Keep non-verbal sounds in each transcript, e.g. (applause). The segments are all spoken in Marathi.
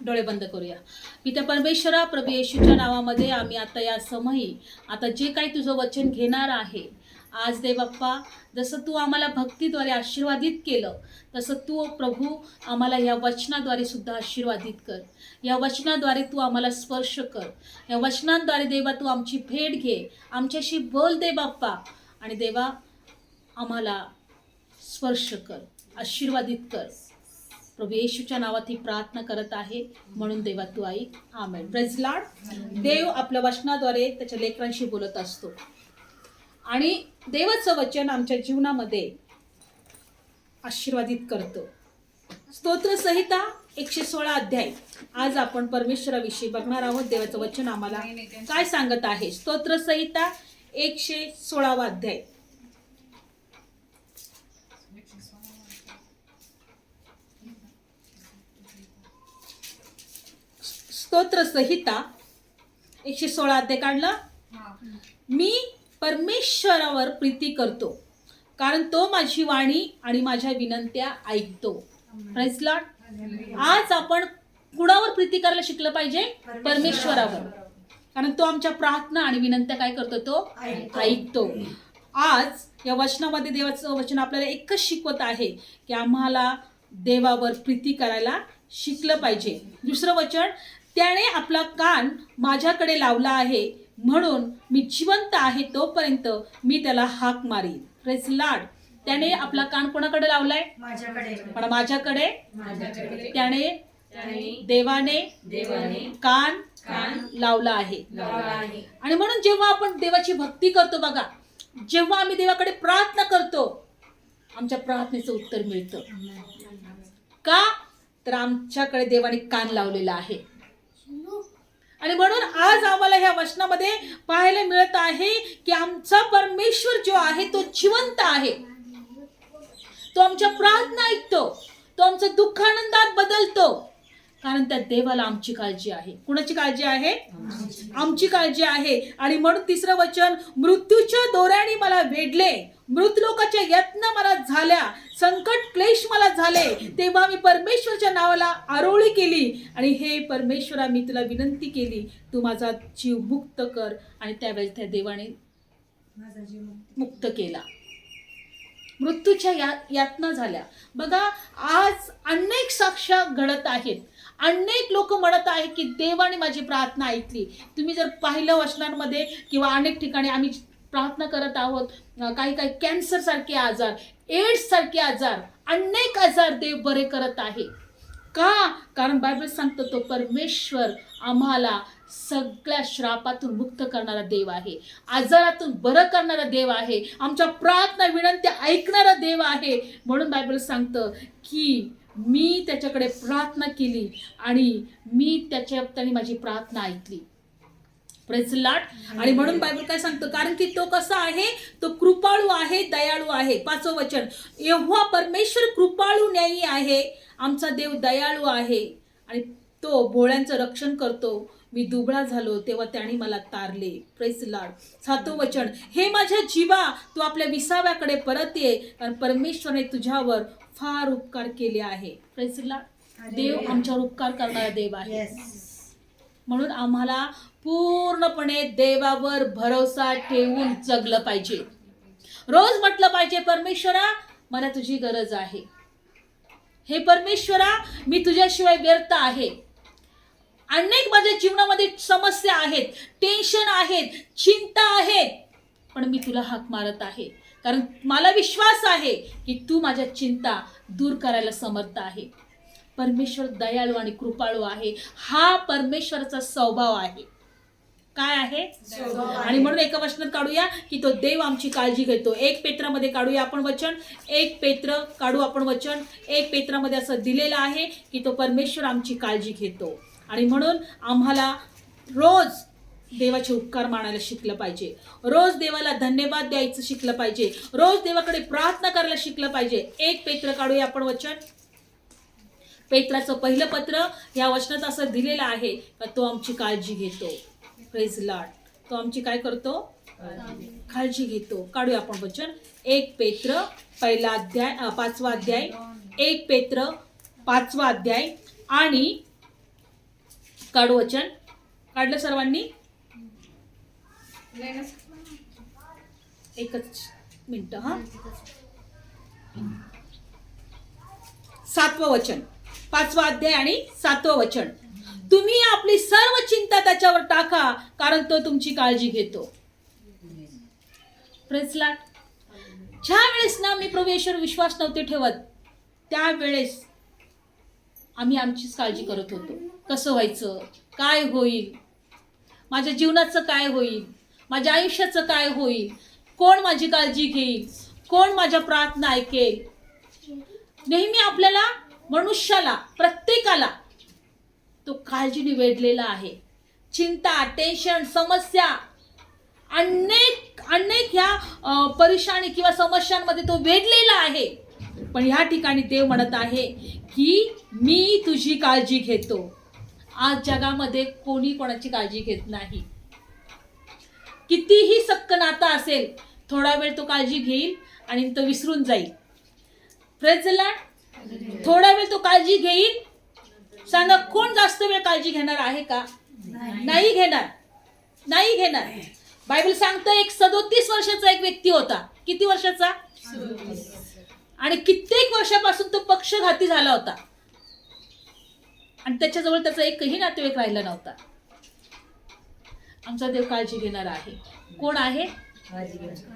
डोळे बंद करूया. पिता परमेश्वरा प्रभू येशूच्या नावामध्ये आम्ही आता या समयी आता जे काही तुझं वचन घेणार आहे आज दे बाप्पा जसं तू आम्हाला भक्तीद्वारे आशीर्वादित केलं तसं तू प्रभू आम्हाला या वचनाद्वारे सुद्धा आशीर्वादित कर. या वचनाद्वारे तू आम्हाला स्पर्श कर. या वचनाद्वारे देवा तू आमची भेट घे. आमच्याशी बोल दे बाप्पा. आणि देवा आम्हाला स्पर्श कर आशीर्वादित कर. प्रभू येशूच्या नावात ही प्रार्थना करत आहे. म्हणून देवा तू आई आमेन. ब्रजलाड देव आपल्या वचनाद्वारे त्याच्या लेकरांशी बोलत असतो. आणि देवाचं वचन आमच्या जीवनामध्ये आशीर्वादित करतो. स्तोत्रसंहिता एकशे सोळा अध्याय. आज आपण परमेश्वराविषयी बघणार आहोत. देवाचं वचन आम्हाला काय सांगत आहे? स्तोत्रसंहिता एकशे सोळावा अध्याय. स्तोत्र संहिता एकशे सोळा अध्याय काढलं? मी परमेश्वरावर प्रीती करतो कारण तो माझी वाणी आणि माझ्या विनंत्या ऐकतो. आज आपण कुणावर प्रीती करायला शिकलं पाहिजे? परमेश्वरावर. कारण तो आमच्या प्रार्थना आणि विनंत्या काय करतो? तो ऐकतो. आज या वचनामध्ये देवाचं वचन आपल्याला एकच शिकवत आहे की आम्हाला देवावर प्रीती करायला शिकलं पाहिजे. दुसरं वचन त्याने आपला कान माझ्याकडे लावला आहे. म्हणून मी जिवंत आहे तोपर्यंत मी त्याला हाक मारीन. प्रेस लाड त्याने आपला कान कोणाकडे लावलाय? माझ्याकडे. पण माझ्याकडे? त्याने त्याने देवाने कान लावला आहे. आणि म्हणून जेव्हा आपण देवाची भक्ती करतो बघा जेव्हा आम्ही देवाकडे प्रार्थना करतो आमच्या प्रार्थनेचं उत्तर मिळतं. का? तर आमच्याकडे देवाने कान लावलेला आहे. आणि म्हणून आज आम्हाला ह्या वचनामध्ये पाहायला मिळत आहे की आमचा परमेश्वर जो आहे तो जिवंत आहे. तो आमच्या प्रार्थना ऐकतो. तो आमचं दुःखानंदात बदलतो. कारण त्या देवाला आमची काळजी आहे. कुणाची काळजी आहे? आमची काळजी आहे. आणि म्हणून तिसरं वचन मृत्यूच्या दोऱ्याने मला वेढले. मृत लोकाच्या यत्न मला झाल्या. संकट क्लेश मला झाले. तेव्हा मी परमेश्वरच्या नावाला आरोळी केली. आणि हे परमेश्वरा मी तुला विनंती केली. तू माझा जीव मुक्त कर. आणि त्यावेळेस त्या देवाने माझा जीव मुक्त. केला. मृत्यूच्या या यातना झाल्या. बघा आज अनेक साक्ष्या घडत आहेत. अनेक लोक म्हणत आहे की देवाने माझी प्रार्थना ऐकली. तुम्ही जर पाहिलं वचनांमध्ये किंवा अनेक ठिकाणी आम्ही प्रार्थना करत आहोत काही काही कॅन्सरसारखे आजार एड्ससारखे आजार अनेक आजार देव बरे करत आहे. का? कारण बायबल सांगतो तो परमेश्वर आम्हाला सगळ्या श्रापातून मुक्त करणारा देव आहे. आजारातून बरं करणारा देव आहे. आमच्या प्रार्थना विनंत्या ऐकणारा देव आहे. म्हणून बायबल सांगतं की मी त्याच्याकडे प्रार्थना केली आणि मी त्याच्या त्याने माझी प्रार्थना ऐकली. लाट आणि म्हणून बायबल काय सांगतं? कारण की तो कसा आहे? तो कृपाळू आहे दयाळू आहे. पाचवं वचन. एव्हा परमेश्वर कृपाळू न्यायी आहे आमचा देव दयाळू आहे. आणि तो भोळ्यांचं रक्षण करतो. मी दुबळा झालो तेव्हा त्याने मला तारले. प्रेस लाड सातवं वचन. हे माझ्या जीवा तू आपल्या विसाव्याकडे परत ये. कारण परमेश्वरने तुझ्यावर फार उपकार केले आहे. प्रेस लाड देव आमच्यावर उपकार करणारा देव आहे. म्हणून आम्हाला पूर्णपणे देवावर भरोसा ठेवून जगलं पाहिजे. रोज म्हटलं पाहिजे परमेश्वरा मला तुझी गरज आहे. हे परमेश्वरा मी तुझ्याशिवाय व्यर्थ आहे. अनेक माझ्या जीवनामध्ये समस्या आहेत टेन्शन आहेत चिंता आहेत पण मी तुला हाक मारत आहे. कारण मला विश्वास आहे की तू माझ्या चिंता दूर करायला समर्थ आहे. परमेश्वर दयाळू आणि कृपाळू आहे. हा परमेश्वराचा स्वभाव आहे. काय आहे. आणि म्हणून एका वचनात काढूया की तो देव आमची काळजी घेतो. एक पेत्रामध्ये काढूया आपण वचन. एक पेत्र काढू आपण वचन. एक पेत्रामध्ये असं दिलेलं आहे की तो परमेश्वर आमची काळजी घेतो. आणि म्हणून आम्हाला रोज देवाचे उपकार मानायला शिकलं पाहिजे. रोज देवाला धन्यवाद द्यायचं शिकलं पाहिजे. रोज देवाकडे प्रार्थना करायला शिकलं पाहिजे. एक पेत्र काढूया आपण वचन. पेत्राचं पहिलं पत्र या वचनात असं दिलेलं आहे का तो आमची काळजी घेतो. प्रेज लाड तो आमची काय करतो? काळजी घेतो. काढूया आपण वचन. एक पेत्र पहिला अध्याय पाचवा अध्याय. एक पेत्र पाचवा अध्याय. आणि काढू वचन. काढलं सर्वांनी? एकच मिनिट हा? सातवं वचन. पाचवा अध्याय आणि सातवं वचन. तुम्ही आपली सर्व चिंता त्याच्यावर टाका कारण तो तुमची काळजी घेतो. ज्या वेळेस ना मी प्रभूश्वर विश्वास नव्हते ठेवत त्यावेळेस आम्ही आमचीच काळजी करत होतो. कसं व्हायचं? काय होईल? माझ्या जीवनाचं काय होईल? माझ्या आयुष्याचं काय होईल? कोण माझी काळजी घेईल? कोण माझ्या प्रार्थना ऐकेल नेहमी आपल्याला मनुष्याला प्रत्येकाला तो काळजीने वेढलेला आहे. चिंता टेन्शन समस्या अनेक अनेक ह्या परेशानी किंवा समस्यांमध्ये तो वेढलेला आहे. पण ह्या ठिकाणी देव म्हणत आहे की मी तुझी काळजी घेतो. आज जगामध्ये कोणी कोणाची काळजी घेत नाही. कितीही सक्क नाता असेल थोडा वेळ तो काळजी घेईल आणि तो विसरून जाईल. प्रेझला थोडा वेळ तो काळजी घेईल. सांगा कोण जास्त वेळ काळजी घेणार आहे का? नाही घेणार. नाही घेणार. बायबल सांगतं एक सदोतीस वर्षाचा एक व्यक्ती होता. किती वर्षाचा? आणि कित्येक वर्षापासून तो पक्षघाती झाला होता. आणि त्याच्याजवळ त्याचा एकही नातेवाईक राहिला नव्हता. आमचा देव काळजी घेणार आहे. कोण आहे?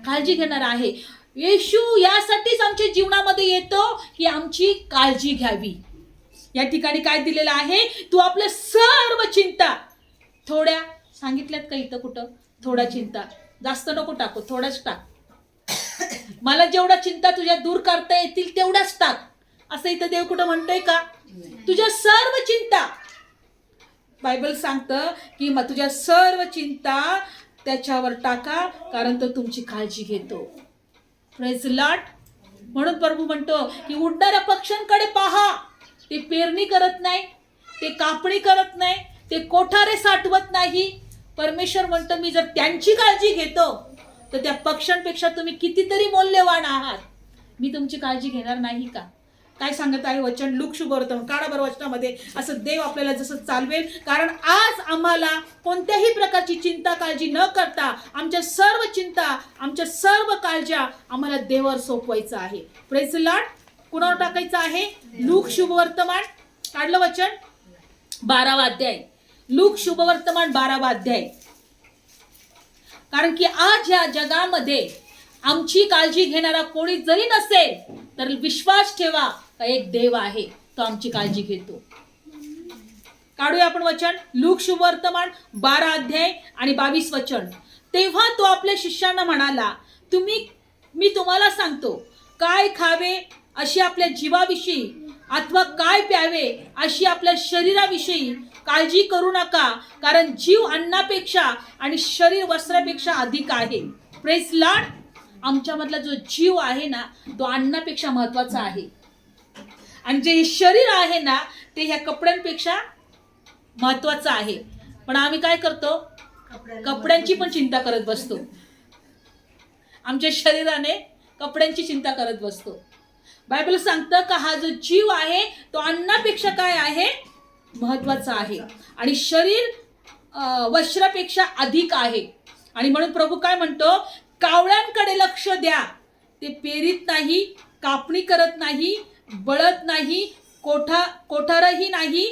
काळजी घेणार. आहे. येशू यासाठीच आमच्या जीवनामध्ये येतो की आमची काळजी घ्यावी. या ठिकाणी काय दिलेलं आहे? तू आपल्या सर्व चिंता. थोड्या सांगितल्यात का इथं कुठं? थोड्या चिंता. जास्त नको टाकू थोड्याच टाक. मला जेवढा चिंता तुझ्या दूर करता येतील तेवढ्याच टाक. असं इथं देव कुठं म्हणतोय का? तुझ्या सर्व चिंता बायबल सांगतं की मग तुझ्या सर्व चिंता त्याच्यावर टाका कारण तो तुमची काळजी घेतो. फ्रेज लाट म्हणून प्रभू म्हणतो की उडणाऱ्या पक्ष्यांकडे पहा. ते पेरणी करत नाही ते कापणी करत नाही ते कोठारे साठवत नाही. परमेश्वर म्हणतो मी जर त्यांची काळजी घेतो तर त्या पक्ष्यांपेक्षा तुम्ही कितीतरी मौल्यवान आहात. मी तुमची काळजी घेणार नाही का? काय सांगत आहे? वचन लुक शुभ काढा बरं वचनामध्ये असं देव आपल्याला जसं चालवेल. कारण आज आम्हाला कोणत्याही प्रकारची चिंता काळजी न करता आमच्या सर्व चिंता आमच्या सर्व काळज्या आम्हाला देवावर सोपवायचं आहे. प्रेस लाट कुणावर टाकायचं आहे? लूक शुभवर्तमान. काढलं वचन? बारावा अध्याय. लूक शुभवर्तमान बारावा अध्याय. कारण की आज या जगामध्ये आमची काळजी घेणारा कोणी जरी नसेल तर विश्वास ठेवा. का एक देव आहे तो आमची काळजी घेतो. काढूया आपण वचन. लूक शुभवर्तमान बारा अध्याय आणि बावीस वचन. तेव्हा तो आपल्या शिष्यांना म्हणाला तुम्ही मी तुम्हाला सांगतो काय खावे अशी आपल्या जीवाविषयी अथवा काय प्यावे अशी आपल्या शरीराविषयी काळजी करू नका कारण जीव अन्नापेक्षा आणि शरीर वस्त्रापेक्षा अधिक आहे. प्रेस लाड आमच्यामधला जो जीव आहे ना तो अन्नापेक्षा महत्त्वाचा आहे. आणि जे शरीर आहे ना ते ह्या कपड्यांपेक्षा महत्वाचं आहे. पण आम्ही काय करतो? कपड्यांची पण चिंता करत बसतो. आमच्या शरीराने कपड्यांची चिंता करत बसतो. बायबल सांगतं का हा जो जीव आहे तो अन्नापेक्षा काय आहे? महत्त्वाचा आहे. आणि शरीर वस्त्रापेक्षा अधिक आहे. आणि म्हणून प्रभू काय म्हणतो? कावळ्यांकडे लक्ष द्या. ते पेरीत नाही कापणी करत नाही बळत नाही कोठा कोठारही नाही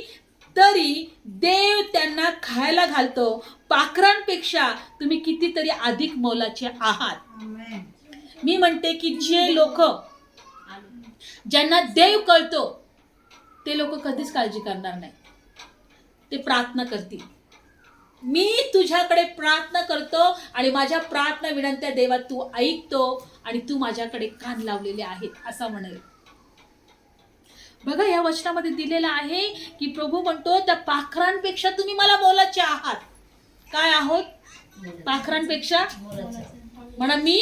तरी देव त्यांना खायला घालतो. पाखरांपेक्षा तुम्ही कितीतरी अधिक मोलाचे आहात. मी म्हणते की जे लोक ज्यांना देव कळतो ते लोक कधीच काळजी करणार नाही. ते प्रार्थना करतील. मी तुझ्याकडे प्रार्थना करतो आणि माझ्या प्रार्थना विनंत्या देवा तू ऐकतो आणि तू माझ्याकडे कान लावलेले आहेत असा म्हणेल. बघा या वचनामध्ये दिलेलं आहे की प्रभू म्हणतो त्या पाखरांपेक्षा तुम्ही मला मोलाचे आहात. काय आहोत? पाखरांपेक्षा? म्हणा मी मी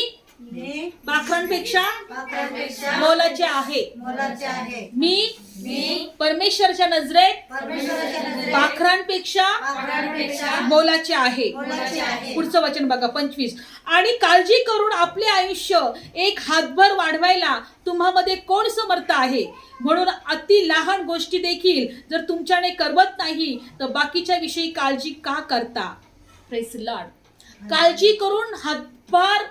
पाखरांपेक्षा पाखरांपेक्षा मोलाचे आहे. मोलाचे आहे. मी मी परमेश्वराच्या नजरेत परमेश्वराच्या नजरेत पाखरांपेक्षा पाखरांपेक्षा मोलाचे आहे. मोलाचे आहे. पुढचं वचन बघा पंचवीस. आणि काळजी करून आपले आयुष्य एक हातभर वाढवायला तुम्हामध्ये कोण समर्थ आहे? म्हणून अति लहान गोष्टी देखील जर तुमच्याने करवत नाही तर बाकीच्या विषयी काळजी का करता? प्रेस लॉर्ड काळजी करून हातभार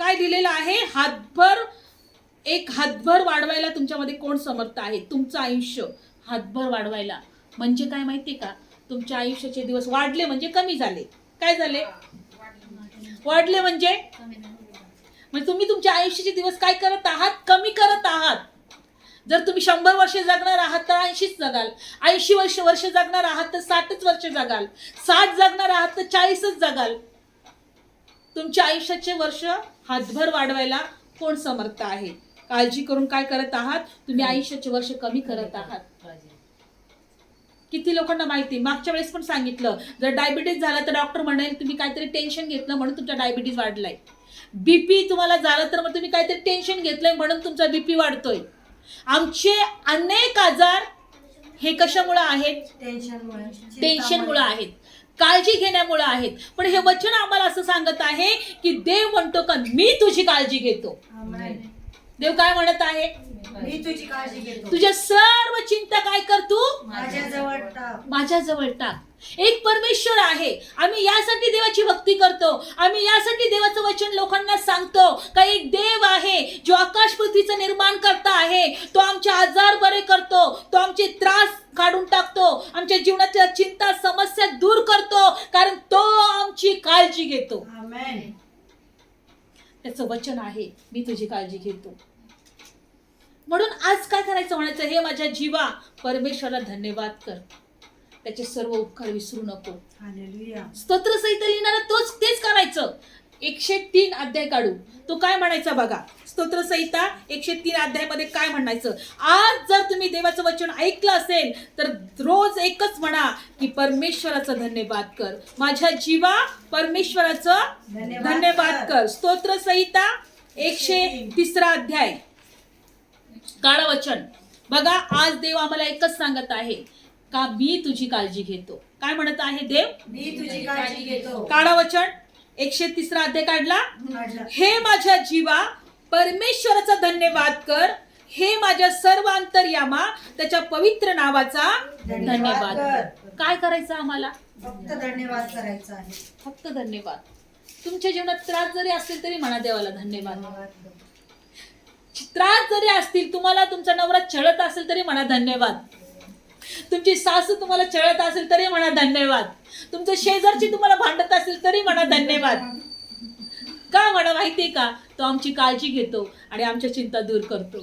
काय दिलेलं आहे? हातभर एक हातभर वाढवायला तुमच्यामध्ये कोण समर्थ आहे? तुमचं आयुष्य हातभर वाढवायला. म्हणजे काय माहिती का? तुमच्या आयुष्याचे दिवस वाढले म्हणजे कमी झाले. काय झाले? वाढले म्हणजे? म्हणजे तुम्ही तुमच्या आयुष्याचे दिवस काय करत आहात? कमी करत आहात. जर तुम्ही शंभर वर्ष जगणार आहात तर ऐंशीच जगाल. ऐंशी वर्ष वर्ष जगणार आहात तर साठच वर्ष जगाल. साठ जगणार आहात तर चाळीसच जगाल. तुमच्या आयुष्याचे वर्ष हातभर वाढवायला कोण समर्थ आहे? काळजी करून काय करत आहात? तुम्ही आयुष्याचे वर्ष कमी करत आहात. किती लोकांना माहिती? मागच्या वेळेस पण सांगितलं. जर डायबिटीज झाला तर डॉक्टर म्हणेल तुम्ही काहीतरी टेन्शन घेतलं म्हणून तुमचा डायबिटीज वाढलाय. बीपी तुम्हाला झालं तर मग तुम्ही काहीतरी टेन्शन घेतलंय म्हणून तुमचा बीपी वाढतोय. आमचे अनेक आजार हे कशामुळे आहेत? टेन्शनमुळे टेन्शनमुळे आहेत. काळजी घेण्यामुळे आहेत. पण हे वचन आम्हाला असं सांगत आहे की देव म्हणतो का मी तुझी काळजी घेतो. देव काय म्हणत आहे? मी तुझी काळजी घेतो. तुझ्या सर्व चिंता काय कर तू? माझ्या जवळ टाक. माझ्या जवळ टाक. एक परमेश्वर आहे. आम्ही यासाठी देवाची भक्ती करतो. आम्ही यासाठी देवाचं वचन लोकांना सांगतो. का एक देव आहे जो आकाश पृथ्वीचं निर्माण करता आहे. तो आमचे आजार बरे करतो. तो आमचे त्रास काढून टाकतो. आमच्या जीवनाच्या चिंता समस्या दूर करतो. कारण तो आमची काळजी घेतो. आमेन त्याचं वचन आहे मी तुझी काळजी घेतो. म्हणून आज काय करायचं म्हणायचं? हे माझ्या जीवा परमेश्वराला धन्यवाद कर. त्याचे सर्व उपकार विसरू नको. स्तोत्र सहित लिहिणारा तोच तेच करायचं. एकशे तीन अध्याय काढू. तो काय म्हणायचा बघा? स्तोत्र संहिता एकशे तीन अध्यायामध्ये काय म्हणायचं? आज जर तुम्ही देवाचं वचन ऐकलं असेल तर रोज एकच म्हणा की परमेश्वराचं धन्यवाद कर. माझ्या जीवा परमेश्वराचं धन्यवाद. कर. स्तोत्र संहिता एकशे तिसरा अध्याय. काळ वचन. बघा आज देव आम्हाला एकच सांगत आहे का मी तुझी काळजी घेतो. काय म्हणत आहे देव? मी तुझी काळजी घेतो. काळा वचन. एकशे तिसरा अध्याय काढला. हे माझ्या जीवा परमेश्वराचा धन्यवाद कर. हे माझ्या सर्व अंतर्यामा त्याच्या पवित्र नावाचा धन्यवाद कर. काय करायचं आम्हाला? फक्त धन्यवाद करायचा आहे. फक्त धन्यवाद. तुमच्या जीवनात त्रास जरी असतील तरी म्हणा देवाला धन्यवाद. त्रास जरी असतील तुम्हाला तुमचा नवरा छळत असेल तरी म्हणा धन्यवाद. तुमची सासू तुम्हाला छळत असेल तरी म्हणा धन्यवाद. तुमचं शेजारची तुम्हाला भांडत असेल तरी म्हणा धन्यवाद. का म्हणा माहितीये का? तो आमची काळजी घेतो आणि आमच्या चिंता दूर करतो.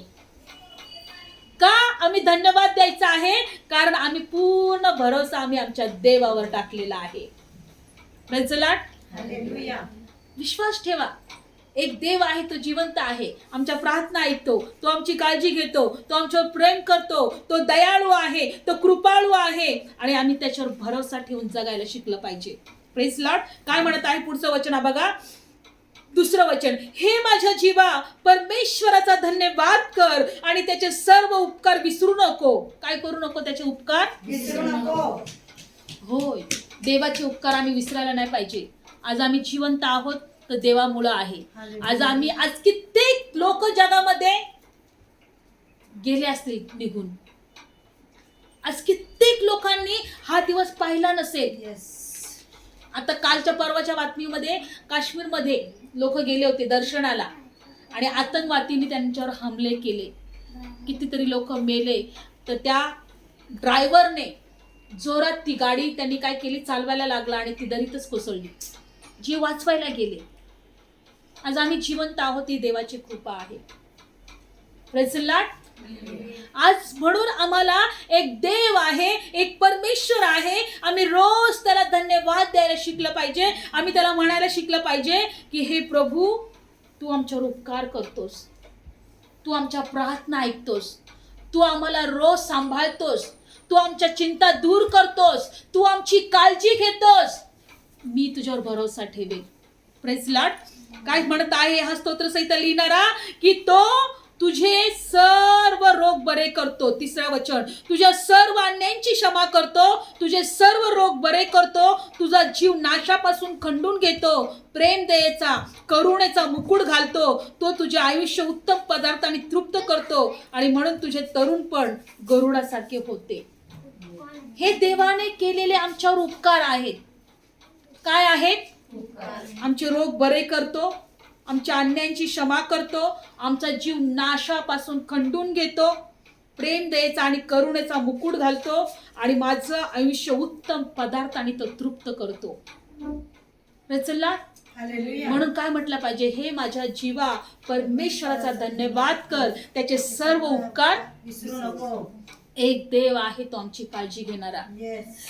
का आम्ही धन्यवाद द्यायचा आहे? कारण आम्ही पूर्ण भरोसा आम्ही आमच्या देवावर टाकलेला आहे. विश्वास ठेवा. एक देव आहे तो जिवंत आहे. आमच्या प्रार्थना ऐकतो तो आमची काळजी घेतो तो आमच्यावर प्रेम करतो तो दयाळू आहे तो कृपाळू आहे. आणि आम्ही त्याच्यावर भरोसा ठेवून जगायला शिकलं पाहिजे. प्रेस लॉट काय म्हणत आहे पुढचं वचन? बघा. दुसरं वचन. हे माझ्या जीवा परमेश्वराचा धन्यवाद कर आणि त्याचे सर्व उपकार विसरू नको. काय करू नको त्याचे उपकार? विसरू नको. होय. देवाचे उपकार आम्ही विसरायला नाही पाहिजे. आज आम्ही जिवंत आहोत. देवामुळं आहे. आज आम्ही आज कित्येक लोक जगामध्ये गेले असतील निघून. आज कित्येक लोकांनी हा दिवस पाहिला नसेल. आता कालच्या परवाच्या बातमीमध्ये काश्मीरमध्ये लोक गेले होते दर्शनाला. आणि आतंकवादींनी त्यांच्यावर हमले केले. कितीतरी लोक मेले. तर त्या ड्रायव्हरने जोरात ती गाडी त्यांनी काय केली? चालवायला लागला आणि ती दरीतच कोसळली. जीव वाचवायला गेले. आज आम्ही जिवंत आहोत ही देवाची कृपा आहे. Praise आज म्हणून आम्हाला एक देव आहे एक परमेश्वर आहे. आम्ही रोज त्याला धन्यवाद द्यायला शिकलं पाहिजे. आम्ही त्याला म्हणायला शिकलं पाहिजे की हे प्रभू तू आमच्यावर उपकार करतोस. तू आमच्या प्रार्थना ऐकतोस. तू आम्हाला रोज सांभाळतोस. तू आमच्या चिंता दूर करतोस. तू आमची काळजी घेतोस. मी तुझ्यावर भरोसा ठेवेन. प्रेस लाट काय म्हणत आहे हा स्तोत्र संहिता लिहिणारा? की तो तुझे सर्व रोग बरे करतो. तिसरं वचन. तुझ्या सर्व अन्यांची क्षमा करतो. तुझे सर्व रोग बरे करतो. तुझा जीव नाशापासून खंडून घेतो. प्रेम दयेचा करुणेचा मुकुट घालतो. तो तुझे आयुष्य उत्तम पदार्थाने तृप्त करतो. आणि म्हणून तुझे तरुणपण गरुडासारखे होते. हे देवाने केलेले आमच्यावर उपकार आहेत. काय आहेत? आमचे रोग बरे करतो आमच्या अन्यांची क्षमा करतो आमचा जीव नाशापासून खंडून घेतो प्रेम दयेचा आणि करुणेचा मुकुट घालतो आणि माझं आयुष्य उत्तम पदार्थाने तो तृप्त करतो. रचला. म्हणून काय म्हटलं पाहिजे? हे माझ्या जीवा परमेश्वराचा धन्यवाद कर. त्याचे सर्व उपकार विसरू नको. एक देव आहे तो आमची काळजी घेणारा.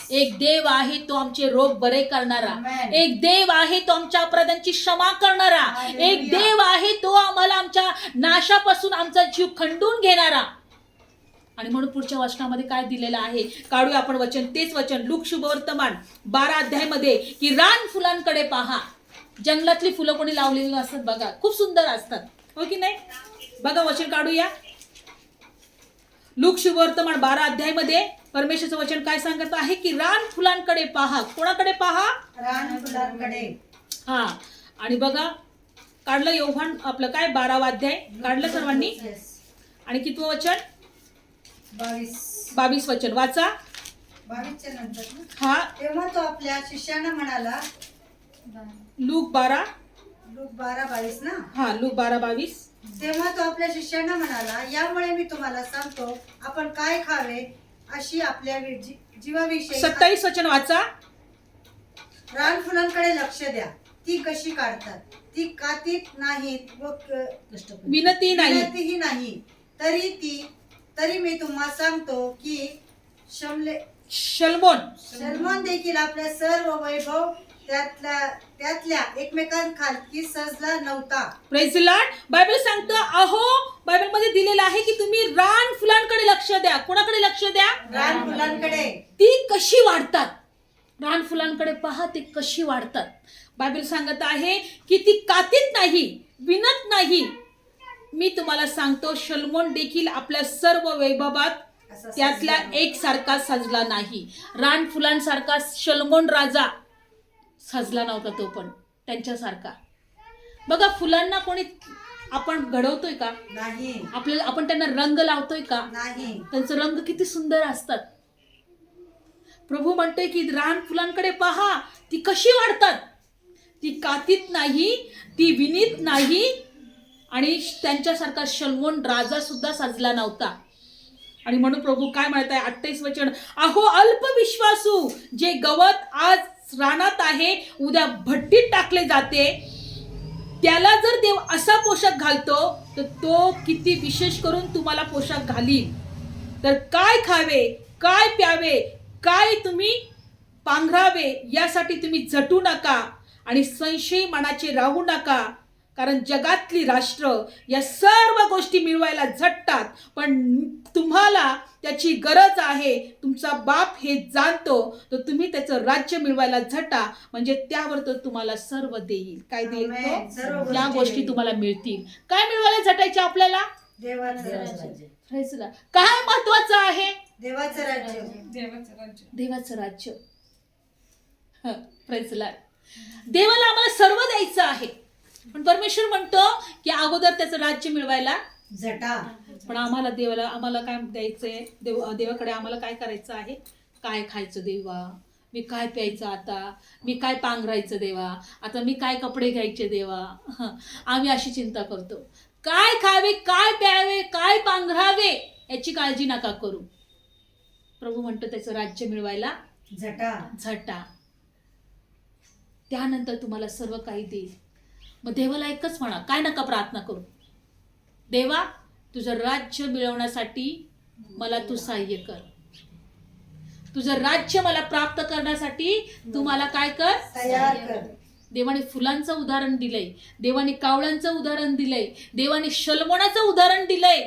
एक देव आहे तो आमचे रोग बरे करणारा. Amen. एक देव आहे तो आमच्या अपराधांची क्षमा करणारा. एक देव आहे तो आम्हाला आमच्या नाशापासून आमचा जीव खंडून घेणारा. आणि म्हणून पुढच्या वचनामध्ये काय दिलेलं आहे? काढूया आपण वचन. तेच वचन. लुक शुभ वर्तमान. बारा अध्यायमध्ये की रान फुलांकडे पहा. जंगलातली फुलं कोणी लावलेली असतात बघा. खूप सुंदर असतात. हो की नाही? बघा वचन काढूया. लुक शुभ वर्तमान बारा अध्यायमध्ये परमेश्वरचं वचन काय सांगत आहे की रान फुलांकडे पहा. कोणाकडे पहा? रान फुलांकडे. हा. आणि बघा काढलं योहान आपलं काय? बारावा अध्याय. काढलं सर्वांनी. आणि कितवं वचन? बावीस. बावीस वचन. वाचा. बावीसच्या नंतर? हा. तेव्हा तो आपल्या शिष्यांना म्हणाला लूक बारा. लूक बारा बावीस ना? हा लूक बारा बावीस. तेव्हा तो आपल्या शिष्यांना म्हणाला यामुळे मी तुम्हाला सांगतो आपण काय खावे अशी आपल्या वि- जी- जीवाविषयी सत्तावीस वचन वाचा. रान फुलांकडे लक्ष द्या. ती कशी काढतात? ती कातीत नाहीत व क- विनती नाही. विनंतीही नाही. तरी ती तरी मी तुम्हाला सांगतो की शमले शलमोन. सलमान देखील आपल्या सर्व वैभव त्यातल्या त्यातल्या एकमेकांखालती सजला नव्हता. प्रेझ लॉर्ड बायबल सांगतं अहो बायबलमध्ये दिलेलं आहे की तुम्ही रान फुलांकडे लक्ष द्या. कोणाकडे लक्ष द्या? रान फुलांकडे. ती कशी वाढतात? रान फुलांकडे पहा ती कशी वाढतात. बायबल सांगत आहे की ती कातीत नाही विनत नाही. मी तुम्हाला सांगतो शलमोन देखील आपल्या सर्व वैभवात असा त्यातल्या सजला एक सारखा सजला नाही. रान फुलांसारखा शलमोन राजा सजला नव्हता तो पण त्यांच्यासारखा. बघा फुलांना कोणी आपण घडवतोय का? नाही. आपल्याला आपण त्यांना रंग लावतोय का? नाही. त्यांचे रंग किती सुंदर असतात. प्रभू म्हणतोय की रान फुलांकडे पहा ती कशी वाढतात? ती कातीत नाही ती विनीत नाही. आणि त्यांच्यासारखा शलमोन राजा सुद्धा सजला नव्हता. आणि म्हणून प्रभू काय म्हणत आहे अठ्ठावीस वचन अहो अल्पविश्वासू जे गवत आज रानात आहे उद्या भट्टीत टाकले जाते. त्याला जर देव असा पोशाख घालतो तर तो किती विशेष करून तुम्हाला पोशाख घालील. तर काय खावे काय प्यावे काय तुम्ही पांघरावे यासाठी तुम्ही झटू नका आणि संशयी मनाचे राहू नका. कारण जगातली राष्ट्र या सर्व गोष्टी मिळवायला झटतात पण तुम्हाला त्याची गरज आहे तुमचा बाप हे जाणतो तर तुम्ही त्याचं राज्य मिळवायला झटा म्हणजे त्यावर तो तुम्हाला सर्व देईल. काय देईल तो? या गोष्टी. तुम्हाला मिळतील. काय मिळवायला झटायचे आपल्याला? देवाचं. काय महत्वाचं आहे? देवाचं राज्य. देवाचं राज्य. देवाला आम्हाला सर्व द्यायचं आहे. पण परमेश्वर म्हणतो की अगोदर त्याचं राज्य मिळवायला जटा पण आम्हाला देवाला आम्हाला काय द्यायचंय? देव देवाकडे आम्हाला काय करायचं आहे? काय खायचं देवा? मी काय प्यायचं आता? मी काय पांघरायचं देवा? आता मी काय कपडे घ्यायचे देवा? (laughs) आम्ही अशी चिंता करतो. काय खावे काय प्यावे काय पांघरावे याची काळजी नका करू. प्रभू म्हणतो त्याचं राज्य मिळवायला जटा झटा. त्यानंतर तुम्हाला सर्व काही देईल. मग देवाला एकच म्हणा काय नका प्रार्थना करू? देवा तुझं राज्य मिळवण्यासाठी मला तू सहाय्य कर. तुझं राज्य मला प्राप्त करण्यासाठी तू मला काय कर? तयार कर. देवाने फुलांचं उदाहरण दिलंय देवाने कावळ्यांचं उदाहरण दिलंय देवाने शलमोनाचं उदाहरण दिलंय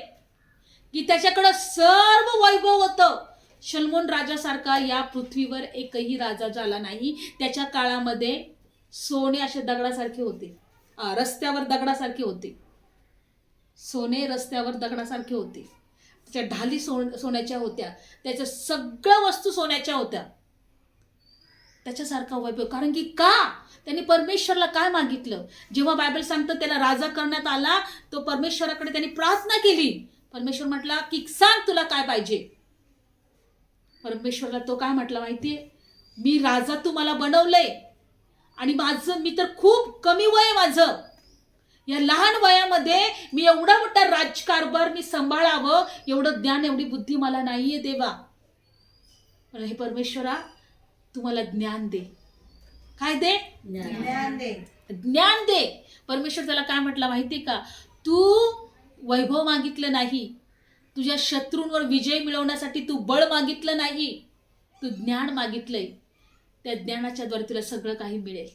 की त्याच्याकडं सर्व वैभव होतं. शलमोन राजासारखा या पृथ्वीवर एकही राजा झाला नाही. त्याच्या काळामध्ये सोने असे दगडासारखे होते. रस्त्यावर दगडासारखे होते. सोने रस्त्यावर दगडासारखे होते. त्याच्या ढाली सो सोन्याच्या होत्या. त्याच्या सगळ्या वस्तू सोन्याच्या होत्या. त्याच्यासारखा वैभव. कारण की का? त्यांनी परमेश्वरला काय मागितलं? जेव्हा बायबल सांगतं त्याला राजा करण्यात आला तो परमेश्वराकडे त्यांनी प्रार्थना केली. परमेश्वर म्हटला की सांग तुला काय पाहिजे? परमेश्वरला तो काय म्हटला माहितीये? मी राजा तू मला बनवलंय. आणि माझं मी तर खूप कमी वय माझं. या लहान वयामध्ये मी एवढा मोठा राजकारभार मी सांभाळावं एवढं ज्ञान एवढी बुद्धी मला नाहीये देवा. पण हे परमेश्वरा तू मला ज्ञान दे. काय दे? ज्ञान. दे. ज्ञान दे. परमेश्वर त्याला काय म्हटलं माहिती का? तू वैभव मागितलं नाही. तुझ्या शत्रूंवर विजय मिळवण्यासाठी तू बळ मागितलं नाही. तू ज्ञान मागितलंय. त्या ज्ञानाच्याद्वारे तुला सगळं काही मिळेल.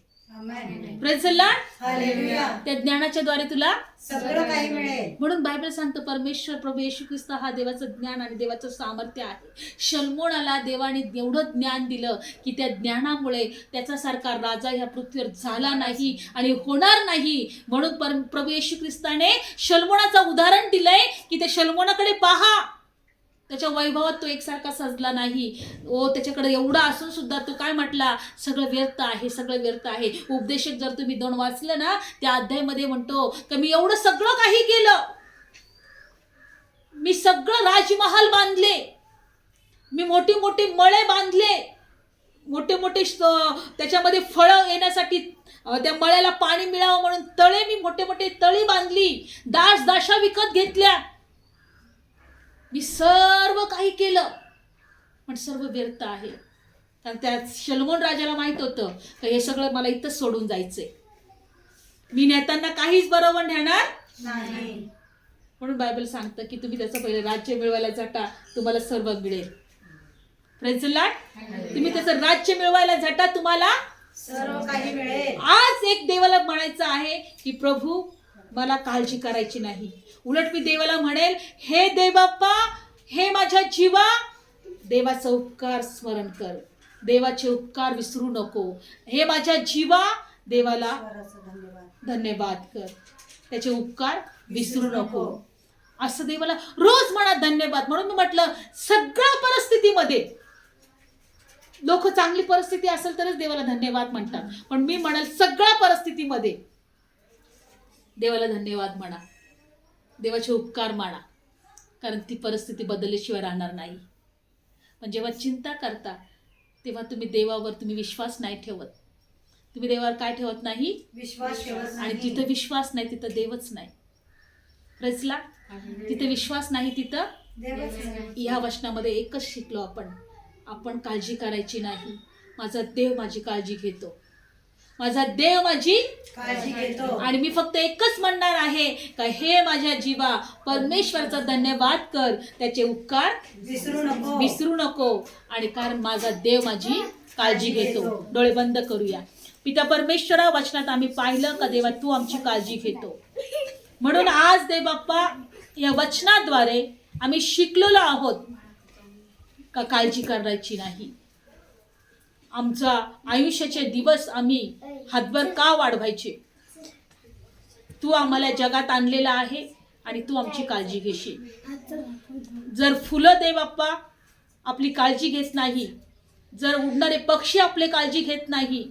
त्या ज्ञानाच्याद्वारे तुला सगळं काही मिळेल. म्हणून बायबल सांगतं परमेश्वर प्रभू येशू ख्रिस्त हा देवाचं ज्ञान आणि देवाचं सामर्थ्य आहे. शल्मोनाला देवाने एवढं ज्ञान दिलं की त्या ज्ञानामुळे त्याच्यासारखा राजा ह्या पृथ्वीवर झाला नाही आणि होणार नाही. म्हणून पर प्रभू येशू ख्रिस्ताने शल्मोनाचं उदाहरण दिलंय की त्या शल्मोनाकडे पहा. त्याच्या वैभवात तो एकसारखा सजला नाही. ओ त्याच्याकडे एवढा असून सुद्धा तो काय म्हटला? सगळं व्यर्थ आहे सगळं व्यर्थ आहे. उपदेशक जर तुम्ही दोन वाचलं ना त्या अध्यायमध्ये म्हणतो का मी एवढं सगळं काही केलं? मी सगळं राजमहाल बांधले. मी मोठी मोठी मळे बांधले. मोठे मोठे त्याच्यामध्ये फळं येण्यासाठी त्या मळ्याला पाणी मिळावं म्हणून तळे मी मोठे मोठे तळी बांधली. दास दाशा विकत घेतल्या. मी सर्व काही केलं. पण सर्व व्यर्थ आहे. कारण त्या शलमोन राजाला माहीत होतं का हे सगळं मला इथंच सोडून जायचंय. मी नेताना काहीच बरोबर नेणार नाही. म्हणून बायबल सांगतं की तुम्ही त्याचं पहिले राज्य मिळवायला जाता तुम्हाला सर्व मिळेल. तुम्ही त्याचं राज्य मिळवायला जाता तुम्हाला सर्व काही मिळेल. आज एक देवाला म्हणायचं आहे की प्रभू मला काळजी करायची नाही. उलट मी देवाला म्हणेल हे देवाप्पा हे माझ्या जीवा देवाचा उपकार स्मरण कर. देवाचे उपकार विसरू नको. हे माझ्या जीवा देवाला धन्यवाद कर. त्याचे उपकार विसरू नको. असं देवाला रोज म्हणा धन्यवाद. म्हणून मी म्हटलं सगळ्या परिस्थितीमध्ये लोक चांगली परिस्थिती असेल तरच देवाला धन्यवाद म्हणतात. पण मी म्हणाल सगळ्या परिस्थितीमध्ये देवाला धन्यवाद म्हणा. देवाचे उपकार माना कारण ती परिस्थिती बदलल्याशिवाय राहणार नाही. पण जेव्हा चिंता करता तेव्हा तुम्ही देवावर तुम्ही विश्वास नाही ठेवत. तुम्ही देवावर काय ठेवत नाही? विश्वास ठेवत आणि. जिथं विश्वास नाही तिथं देवच नाही. रचला तिथे विश्वास नाही तिथं देवच नाही. या वचनामध्ये एकच शिकलो आपण. आपण काळजी करायची नाही. माझा देव माझी काळजी घेतो. माझा देव माझी काळजी घेतो. आणि मी फक्त एकच म्हणणार आहे का हे माझ्या जीवा परमेश्वरचा धन्यवाद कर. त्याचे उपकार विसरू नको. विसरू नको. आणि कारण माझा देव माझी काळजी घेतो. डोळे बंद करूया. पिता परमेश्वरा वचनात आम्ही पाहिलं का देवा तू आमची काळजी घेतो. म्हणून आज देव बाप्पा या वचनाद्वारे आम्ही शिकलेलो आहोत का काळजी करायची नाही. आमचा आयुष्याचे दिवस आम्ही हातभर का वाढवायचे? तू आम्हाला जगात आणलेला आहे आणि तू आमची काळजी घेशील. जर फुलं दे बाप्पा आपली काळजी घेत नाही. जर उडणारे पक्षी आपले काळजी घेत नाही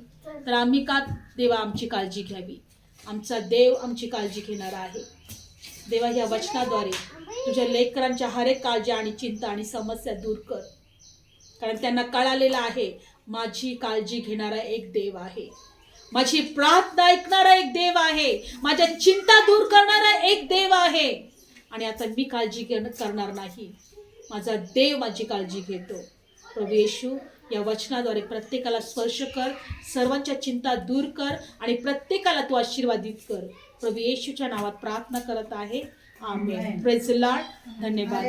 तर आम्ही का देवा आमची काळजी घ्यावी? आमचा देव आमची काळजी घेणारा आहे. देवा या वचनाद्वारे तुझ्या लेकरांच्या हर एक काळजी आणि चिंता आणि समस्या दूर कर. कारण त्यांना कळालेलं आहे माझी काळजी घेणारा एक देव आहे. माझी प्रार्थना ऐकणारा एक देव आहे. माझ्या चिंता दूर करणारा एक देव आहे. आणि आता मी काळजी घेणं करणार नाही. माझा देव माझी काळजी घेतो. प्रभू येशू या वचनाद्वारे प्रत्येकाला स्पर्श कर सर्वांच्या चिंता दूर कर आणि प्रत्येकाला तू आशीर्वादित कर. प्रभू येशूच्या नावात प्रार्थना करत आहे. आमेन. Amen. प्रेझ लॉर्ड धन्यवाद.